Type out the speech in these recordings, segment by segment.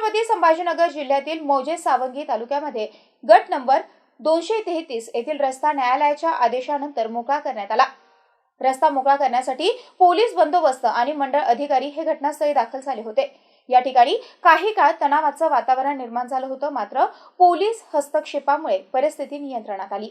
छत्रपती संभाजीनगर जिल्ह्यातील मौजे सावंगी तालुक्यामध्ये गट नंबर दोनशे तेहतीस येथील रस्ता न्यायालयाच्या आदेशानंतर मोकळा करण्यात आला. रस्ता मोकळा करण्यासाठी पोलीस बंदोबस्त आणि मंडळ अधिकारी हे घटनास्थळी दाखल झाले होते. या ठिकाणी काही काळ तणावाचं वातावरण निर्माण झालं होतं मात्र पोलीस हस्तक्षेपामुळे परिस्थिती नियंत्रणात आली.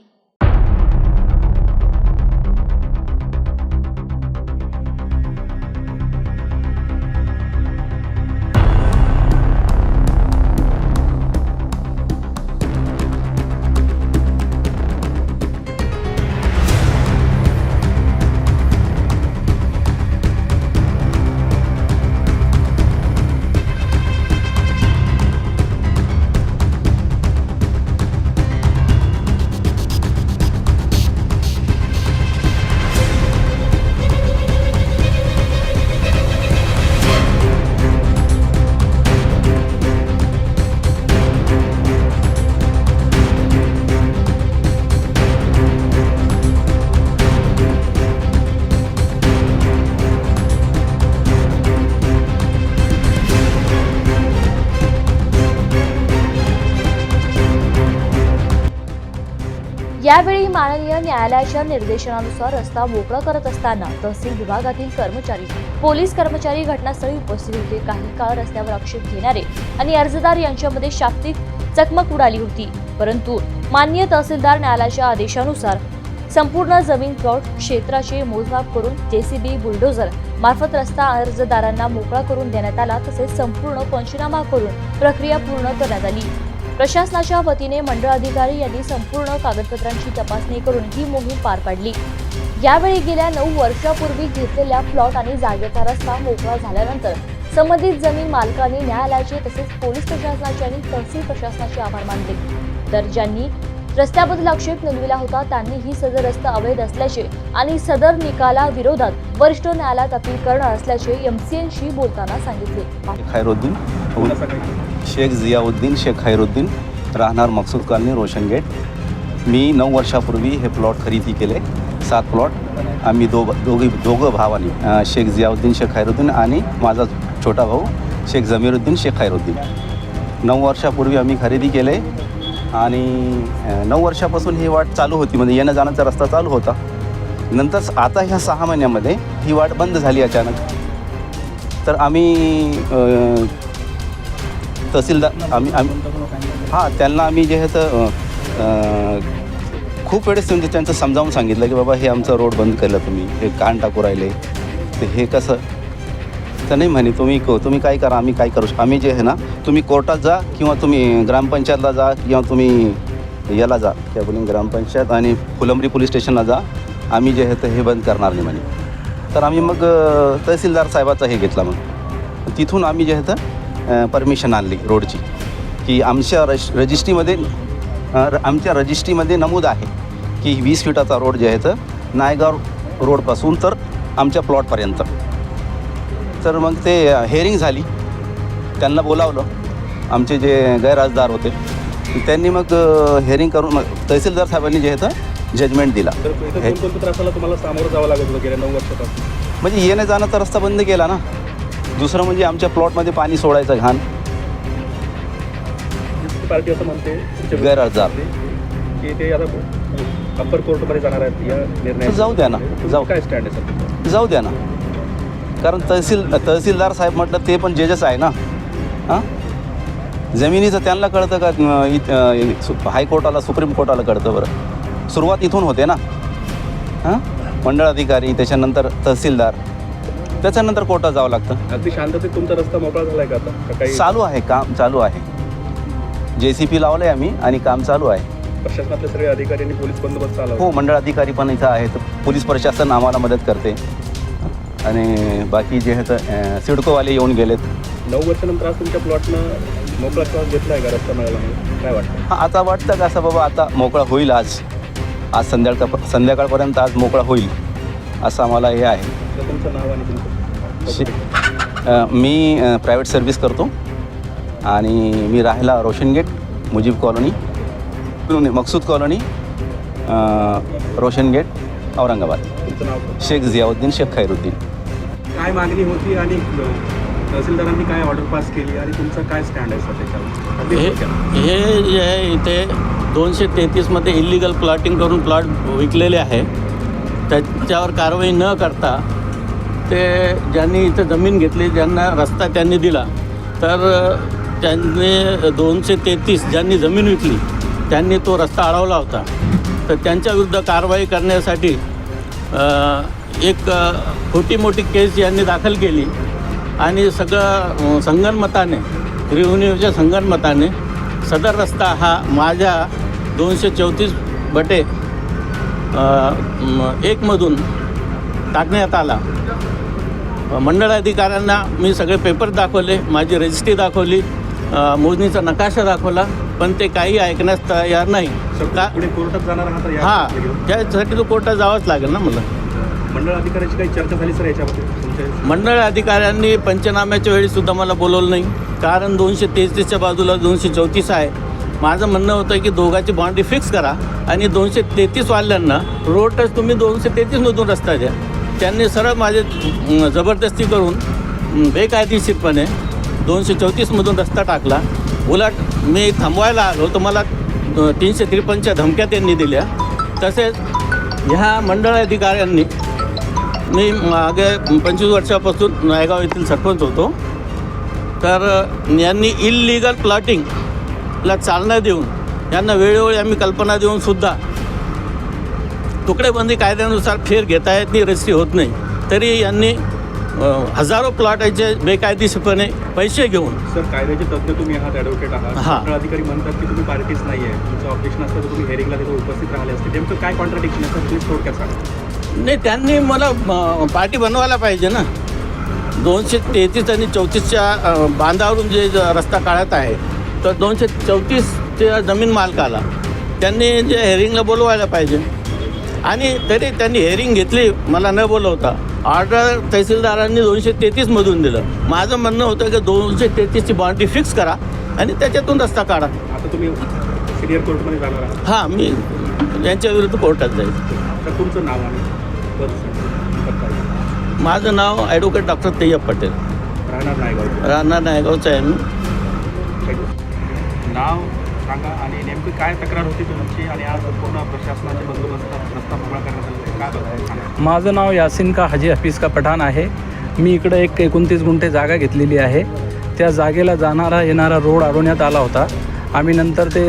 यावेळी माननीय न्यायालयाच्या निर्देशनानुसार रस्ता मोकळा करत असताना तहसील विभागातील कर्मचारी पोलीस कर्मचारी घटनास्थळी उपस्थित होते. काही काळ रस्त्यावर आक्षेप घेणारे आणि अर्जदार यांच्यामध्ये शाब्दिक चकमक उडाली होती. परंतु मान्य तहसीलदार न्यायालयाच्या आदेशानुसार संपूर्ण जमीन प्लॉट क्षेत्राचे मोजमाप करून जेसीबी बुलडोझर मार्फत रस्ता अर्जदारांना मोकळा करून देण्यात आला तसेच संपूर्ण पंचनामा करून प्रक्रिया पूर्ण करण्यात आली. प्रशासनाच्या वतीने मंडळ अधिकारी यांनी संपूर्ण कागदपत्रांची तपासणी करून ही मोहीम पार पाडली. यावेळी गेल्या नऊ वर्षापूर्वी घेतलेल्या प्लॉट आणि जागेचा रस्ता मोकळा झाल्यानंतर संबंधित जमीन मालकांनी न्यायालयाचे तसेच पोलीस प्रशासनाचे आणि तहसील प्रशासनाचे आभार मानले. तर ज्यांनी रस्त्याबद्दल आक्षेप नोंदविला होता. त्यांनी ही सदर रस्ता अवैध असल्याचे आणि सदर निकाला विरोधात वरिष्ठ न्यायालयात अपील करणार असल्याचे एमसीएनशी बोलताना सांगितले. खैरुद्दीन शेख जियाउद्दीन शेख खैरुद्दीन राहणार मकसूद कॉलनी रोशन गेट. मी नऊ वर्षापूर्वी हे प्लॉट खरेदी केले. सात प्लॉट. आम्ही दो दोघी दोघं भावानी शेख जियाउद्दीन शेख खैरुद्दीन आणि माझा छोटा भाऊ शेख जमीरुद्दीन शेख खैरुद्दीन. नऊ वर्षापूर्वी आम्ही खरेदी केले. आणि नऊ वर्षापासून ही वाट चालू होती. म्हणजे येणं जाण्याचा रस्ता चालू होता. नंतर आता ह्या सहा महिन्यामध्ये ही वाट बंद झाली अचानक. तर आम्ही तहसीलदार आम्ही आम्ही हां त्यांना आम्ही जे आहे तर खूप वेळेस म्हणजे त्यांचं समजावून सांगितलं की बाबा हे आमचं रोड बंद केलं तुम्ही. हे कान टाकू राहिले. तर हे कसं तर नाही म्हणे तुम्ही क- तुम्ही काय करा आम्ही काय करू शक आम्ही जे आहे ना तुम्ही कोर्टात जा किंवा तुम्ही ग्रामपंचायतला जा किंवा तुम्ही याला जा त्या बोलून ग्रामपंचायत आणि फुलंबरी पोलीस स्टेशनला जा. आम्ही जे आहे तर हे बंद करणार नाही म्हणे. तर आम्ही मग अ, तहसीलदार साहेबाचा हे घेतला मग. तिथून आम्ही जे आहे तर परमिशन आणली रोडची की आमच्या रज रजिस्ट्रीमध्ये अ, र- आमच्या रजिस्ट्रीमध्ये नमूद आहे की वीस फिटाचा रोड जे आहे तर नायगाव रोडपासून तर आमच्या प्लॉटपर्यंत. तर मग ते हेअरिंग झाली. त्यांना बोलावलं. आमचे जे गैरराजदार होते त्यांनी मग हेअरिंग करून मग तहसीलदार साहेबांनी जे तर जजमेंट दिला हे- तुम्हाला सामोरं जावं लागत होतं गेल्या नऊ वर्षापासून. म्हणजे येण्या जाण्याचा रस्ता बंद केला ना. दुसरं म्हणजे आमच्या प्लॉटमध्ये पाणी सोडायचं घाण. पार्टी असं म्हणते गैरहजर. की ते आता अप्पर कोर्टमध्ये जाणार आहेत या निर्णय जाऊ द्या ना, जाऊ. काय स्टँड आहे सर? जाऊ द्या ना. कारण तहसील तहसीलदार साहेब म्हटलं ते पण जजच आहे ना? हां? जमिनीचं त्यांना कळतं का? इत- सु- हायकोर्टाला सुप्रीम कोर्टाला कळतं बरं. सुरुवात इथून होते ना? हां? मंडळ अधिकारी त्याच्यानंतर तहसीलदार. त्याच्यानंतर कोर्टात जावं लागतं. अगदी शांततेत तुमचा रस्ता मोकळा झालाय का आता? का काही चालू आहे काम चालू आहे. जे सी पी लावलं आहे आम्ही आणि काम चालू आहे. प्रशासनातले सगळे अधिकारी आणि पोलीस बंदोबस्त चालू हो मंडळ अधिकारी पण इथं आहेत. पोलीस प्रशासन आम्हाला मदत करते. आणि बाकी जे आहेत अं, सिडकोवाले येऊन गेलेत. नऊ वर्षानंतर आज तुमच्या प्लॉटनं मोकळा श्वास घेतला आहे का रस्ता मिळाला म्हणून काय वाटतं? हा आता वाटतं का असं बाबा आता मोकळा होईल आज. आज संध्याकाळ संध्याकाळपर्यंत आज मोकळा होईल असं आम्हाला हे आहे. तर तुमचं नाव आणि तुमचं शे- अ, मी प्रायव्हेट सर्व्हिस करतो. आणि मी राहायला Roshan gate Mujeeb colony Maqsood colony अ, रोशन गेट. औरंगाबाद. तुमचं नाव काय? शेख जियाउद्दीन शेख खैरुद्दीन. काय मागणी होती आणि तहसीलदारांनी काय ऑर्डर पास केली आणि तुमचं काय स्टँड आहे सर त्याच्यावर? अगदी हे थोडक्यात. हे जे आहे इथे दोनशे तेहतीसमध्ये इलिगल प्लॉटिंग करून प्लॉट विकलेले आहे. त्याच्यावर कारवाई न करता ते ज्यांनी इथं जमीन घेतली ज्यांना रस्ता त्यांनी दिला तर त्यांनी दोनशे तेहतीस ज्यांनी जमीन विकली त्यांनी तो रस्ता अडवला होता. तर त्यांच्याविरुद्ध कारवाई करण्यासाठी एक खोटी मोठी केस यांनी दाखल केली. आणि सगळं संगणमताने रिव्हन्यूच्या संगणमताने सदर रस्ता हा माझ्या दोनशे चौतीस बटे एकमधून टाकण्यात आला. मंडळाधिकाऱ्यांना मंडळ अधिकाऱ्यांना मी सगळे पेपर दाखवले माझी रजिस्ट्री दाखवली. मोजणीचा नकाशा दाखवला पण ते काही ऐकण्यास तयार नाही. सर का पुढे कोर्टात जाणार आहात तर या हां घेऊन. त्यासाठी तो कोर्टात जावंच लागेल ना मला. मंडळ अधिकाऱ्याची काही चर्चा झाली सर याच्यामध्ये तुमच्या? मंडळ अधिकाऱ्यांनी पंचनाम्याच्या वेळी सुद्धा मला बोलवलं नाही. कारण दोनशे तेहतीसच्या बाजूला दोनशे चौतीस आहे. माझं म्हणणं होतं की दोघांची बाउंड्री फिक्स करा आणि दोनशे तेहतीसवाल्यांना रोडच तुम्ही दोनशे तेहतीसमधून रस्ता द्या. त्यांनी सरळ माझे अं, जबरदस्ती करून अं, बेकायदेशीरपणे दोनशे चौतीसमधून रस्ता टाकला. उलट मी थांबवायला आलो तर मला तीनशे त्रेपन्नच्या धमक्या त्यांनी दिल्या. तसेच ह्या मंडळ अधिकाऱ्यांनी मी मागे पंचवीस वर्षापासून नायगाव येथील सरपंच होतो. तर यांनी इल्लीगल प्लॉटिंगला चालना देऊन यांना वेळोवेळी आम्ही कल्पना देऊनसुद्धा तुकडेबंदी कायद्यानुसार फेर घेता येत नाही रस्ती होत नाही. तरी यांनी हजारो प्लॉटाचे बेकायदेशीरपणे पैसे घेऊन. सर कायद्याचे तज्ज्ञ तुम्ही आहात ॲडव्होकेट आहात. हां. मंडळ अधिकारी म्हणतात की तुम्ही पार्टीच नाही आहे. तुमचं ऑब्जेक्शन असतं तर तुम्ही हेरिंगला तिथे उपस्थित राहिले असते. नेमकं काय कॉन्ट्रडिक्शन आहे? सर प्लीज थोडक्यात सांगा. नाही त्यांनी मला पार्टी बनवायला पाहिजे ना. दोनशे तेहतीस आणि चौतीसच्या अ, बांधावरून जे ज- रस्ता काढत आहे तर दोनशे चौतीसच्या जमीन मालकाला त्यांनी जे हेरिंगला बोलवायला पाहिजे. आणि तरी त्यांनी हेरिंग घेतली मला न बोलवता. ऑर्डर तहसीलदारांनी दोनशे तेहतीसमधून दिलं. माझं म्हणणं होतं की दोनशे तेहतीसची बाउंड्री फिक्स करा आणि त्याच्यातून रस्ता काढा. आता तुम्ही सिनियर कोर्टमध्ये जाणार आहात. हां मी यांच्या विरुद्ध कोर्टात जाईल. तर तुमचं नाव आणि पद. माझं नाव ॲडव्होकेट डॉक्टर तेय्यब पटेल. राहणार नायगाव. राहणार नायगावचं आहे मी. नाव सांगा आणि नेमकी काय तक्रार होती तुमची आणि आज पूर्ण प्रशासनाचे बंदोबस्त रस्ता मोकळा करण्यात आला काय बघायला सांगा माझं नाव यासिन का हाजी हफीज का पठाण आहे. मी इकडं एक एकोणतीस गुंठे जागा घेतलेली आहे. त्या जागेला जाणारा येणारा रोड अडवण्यात आला होता. आम्ही नंतर ते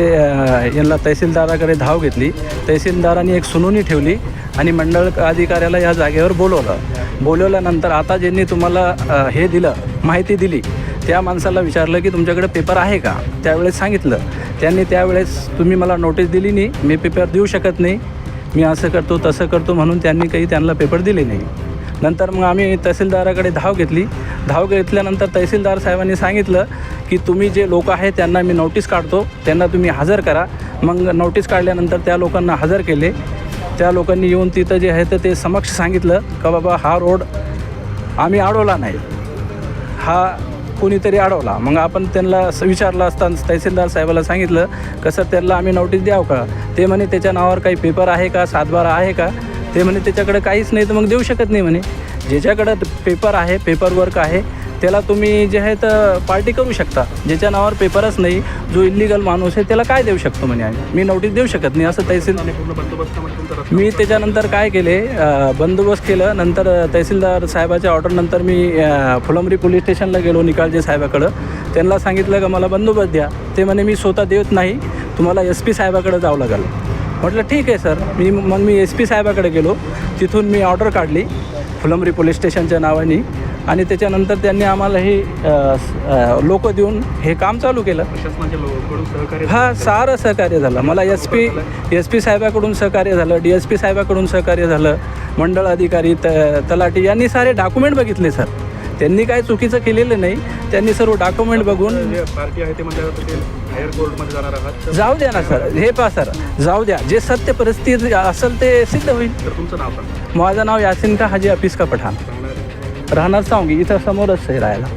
यांना तहसीलदाराकडे धाव घेतली. तहसीलदारांनी एक सुनावणी ठेवली आणि मंडळ अधिकाऱ्याला या जागेवर बोलवलं. बोलवल्यानंतर आता ज्यांनी तुम्हाला हे दिलं माहिती दिली त्या माणसाला विचारलं की तुमच्याकडे पेपर आहे का? त्यावेळेस सांगितलं. त्यांनी त्यावेळेस तुम्ही मला नोटीस दिली नाही मी पेपर देऊ शकत नाही. मी असं करतो तसं करतो म्हणून त्यांनी काही त्यांना पेपर दिले नाही. नंतर मग आम्ही तहसीलदाराकडे धाव घेतली. धाव घेतल्यानंतर तहसीलदार साहेबांनी सांगितलं की तुम्ही जे लोक आहेत त्यांना मी नोटीस काढतो. त्यांना तुम्ही हजर करा. मग नोटीस काढल्यानंतर त्या लोकांना हजर केले. त्या लोकांनी येऊन तिथं जे आहे तर ते समक्ष सांगितलं का बाबा हा रोड आम्ही अडवला नाही. हा कोणीतरी अडवला. मग आपण त्यांना विचारलं असताना तहसीलदार साहेबाला सांगितलं कसं त्यांना आम्ही नोटीस द्यावं का? ते म्हणे त्याच्या नावावर काही पेपर आहे का? सातबारा आहे का? ते म्हणे त्याच्याकडे काहीच नाही तर मग देऊ शकत नाही म्हणे. ज्याच्याकडं पेपर आहे पेपर वर्क आहे त्याला तुम्ही जे आहे तर पार्टी करू शकता. ज्याच्या नावावर पेपरच नाही जो इलिगल माणूस आहे त्याला काय देऊ शकतो म्हणे आम्ही? मी नोटीस देऊ शकत नाही असं तहसील मी त्याच्यानंतर काय केले बंदोबस्त केलं नंतर तहसीलदार साहेबाच्या ऑर्डरनंतर मी फुलंब्री पोलीस स्टेशनला गेलो निकालजे साहेबाकडं. त्यांना सांगितलं का मला बंदोबस्त द्या. ते म्हणे मी स्वतः देत नाही तुम्हाला एस पी साहेबाकडे जावं लागेल. म्हटलं ठीक आहे सर. मी मग मी एस पी साहेबाकडे गेलो. तिथून मी ऑर्डर काढली फुलंब्री पोलीस स्टेशनच्या नावाने. आणि त्याच्यानंतर त्यांनी आम्हाला हे लोक देऊन हे काम चालू केलं. हा सारं सहकार्य झालं. मला एस पी एस पी साहेबाकडून सहकार्य झालं डी एस पी साहेबाकडून सहकार्य झालं मंडळ अधिकारी त तलाठी यांनी सारे डॉक्युमेंट बघितले सर. त्यांनी काय चुकीचं केलेलं नाही. त्यांनी सर्व डॉक्युमेंट बघून पार्टी आहे ते म्हणजे जाऊ द्या ना सर. हे पा सर. जाऊ द्या. जे सत्य परिस्थिती असेल ते सिद्ध होईल. तुमचं नाव माझं नाव यासिन का हाजी हफीज का पठाण. राहणार सांगी इथं समोरच आहे राहायला.